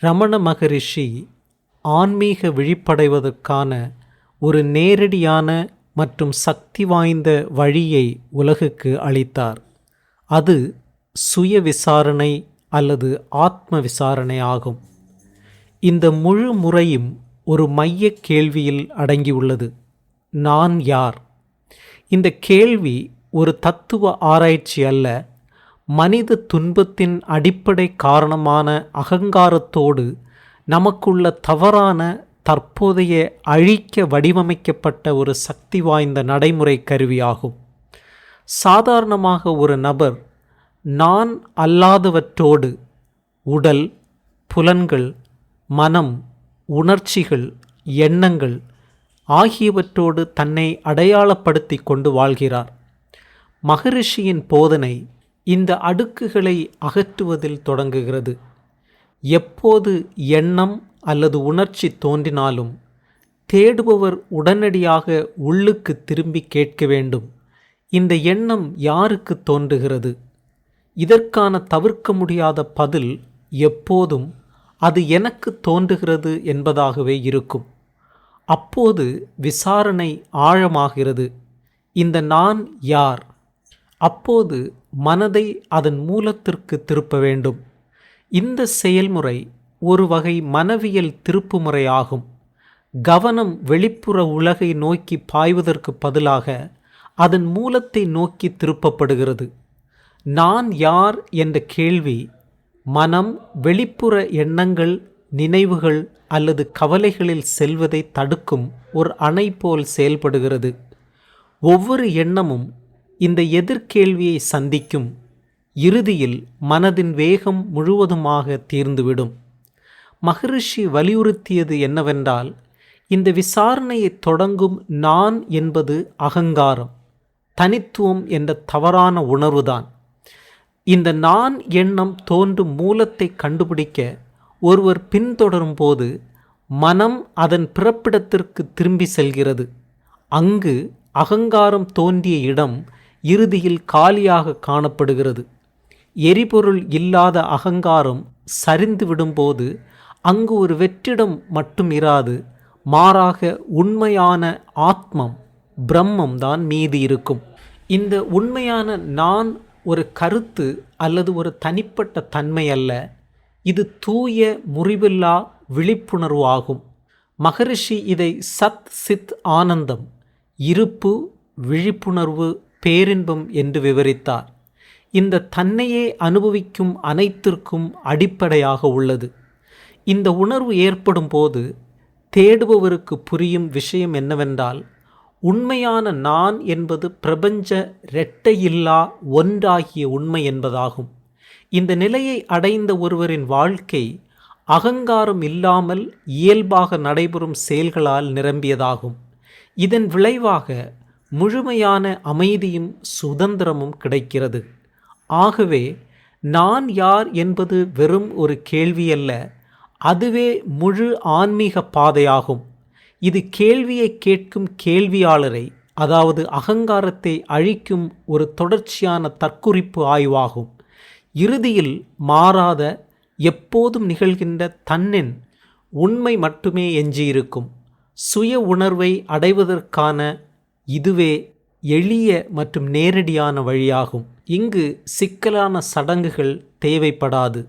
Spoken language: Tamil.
ரமண மகரிஷி ஆன்மீக விழிப்படைவதற்கான ஒரு நேரடியான மற்றும் சக்தி வாய்ந்த வழியை உலகுக்கு அளித்தார். அது சுய விசாரணை அல்லது ஆத்ம விசாரணை ஆகும். இந்த முழு முறையும் ஒரு மைய கேள்வியில் அடங்கியுள்ளது. நான் யார்? இந்த கேள்வி ஒரு தத்துவ ஆராய்ச்சி அல்ல மனித துன்பத்தின் அடிப்படை காரணமான அகங்காரத்தோடு நமக்குள்ள தவறான தற்போதைய அழிக்க வடிவமைக்கப்பட்ட ஒரு சக்தி வாய்ந்த நடைமுறை கருவியாகும். சாதாரணமாக ஒரு நபர் நான் அல்லாதவற்றோடு உடல் புலன்கள் மனம் உணர்ச்சிகள் எண்ணங்கள் ஆகியவற்றோடு தன்னை அடையாளப்படுத்தி கொண்டு வாழ்கிறார். மகரிஷியின் போதனை இந்த அடுக்குகளை அகற்றுவதில் தொடங்குகிறது. எப்போது எண்ணம் அல்லது உணர்ச்சி தோன்றினாலும் தேடுபவர் உடனடியாக உள்ளுக்கு திரும்பி கேட்க வேண்டும். இந்த எண்ணம் யாருக்கு தோன்றுகிறது? இதற்கான தவிர்க்க முடியாத பதில் எப்போதும் அது எனக்கு தோன்றுகிறது என்பதாகவே இருக்கும். அப்போது விசாரணை ஆழமாகிறது. இந்த நான் யார்? அப்போது மனதை அதன் மூலத்திற்கு திருப்ப வேண்டும். இந்த செயல்முறை ஒரு வகை மனவியல் திருப்புமுறையாகும். கவனம் வெளிப்புற உலகை நோக்கி பாய்வதற்கு பதிலாக அதன் மூலத்தை நோக்கி திருப்பப்படுகிறது. நான் யார் என்ற கேள்வி மனம் வெளிப்புற எண்ணங்கள் நினைவுகள் அல்லது கவலைகளில் செல்வதை தடுக்கும் ஒரு அணை போல் செயல்படுகிறது. ஒவ்வொரு எண்ணமும் இந்த எதிர்கேள்வியை சந்திக்கும் இறுதியில் மனதின் வேகம் முழுவதுமாக தீர்ந்துவிடும். மகரிஷி வலியுறுத்தியது என்னவென்றால் இந்த விசாரணையை தொடங்கும் நான் என்பது அகங்காரம் தனித்துவம் என்ற தவறான உணர்வுதான். இந்த நான் எண்ணம் தோன்றும் மூலத்தை கண்டுபிடிக்க ஒருவர் பின்தொடரும் போது மனம் அதன் பிறப்பிடத்திற்கு திரும்பி செல்கிறது. அங்கு அகங்காரம் தோன்றிய இடம் இறுதியில் காலியாக காணப்படுகிறது. எரிபொருள் இல்லாத அகங்காரம் சரிந்து விடும்போது அங்கு ஒரு வெற்றிடம் மட்டும் இராது மாறாக உண்மையான ஆத்மம் பிரம்மம் தான் மீதி இருக்கும். இந்த உண்மையான நான் ஒரு கருத்து அல்லது ஒரு தனிப்பட்ட தன்மை அல்ல இது தூய முறிவில்லா விழிப்புணர்வு ஆகும். மகரிஷி இதை சத் சித் ஆனந்தம் இருப்பு விழிப்புணர்வு பேரின்பம் என்று விவரித்தார். இந்த தன்னையே அனுபவிக்கும் அனைத்திற்கும் அடிப்படையாக உள்ளது. இந்த உணர்வு ஏற்படும் போது தேடுபவருக்கு புரியும் விஷயம் என்னவென்றால் உண்மையான நான் என்பது பிரபஞ்ச இரட்டையில்லா ஒன்றாகிய உண்மை என்பதாகும். இந்த நிலையை அடைந்த ஒருவரின் வாழ்க்கை அகங்காரம் இல்லாமல் இயல்பாக நடைபெறும் செயல்களால் நிரம்பியதாகும். இதன் விளைவாக முழுமையான அமைதியும் சுதந்திரமும் கிடைக்கிறது. ஆகவே நான் யார் என்பது வெறும் ஒரு கேள்வியல்ல. அதுவே முழு ஆன்மீக பாதையாகும். இது கேள்வியை கேட்கும் கேள்வியாளரை அதாவது அகங்காரத்தை அழிக்கும் ஒரு தொடர்ச்சியான தற்குறிப்பு ஆய்வாகும். இறுதியில் மாறாத எப்போதும் நிகழ்கின்ற தன்னின் உண்மை மட்டுமே எஞ்சியிருக்கும். சுய உணர்வை அடைவதற்கான இதுவே எளிய மற்றும் நேரடியான வழியாகும். இங்கு சிக்கலான சடங்குகள் தேவைப்படாது.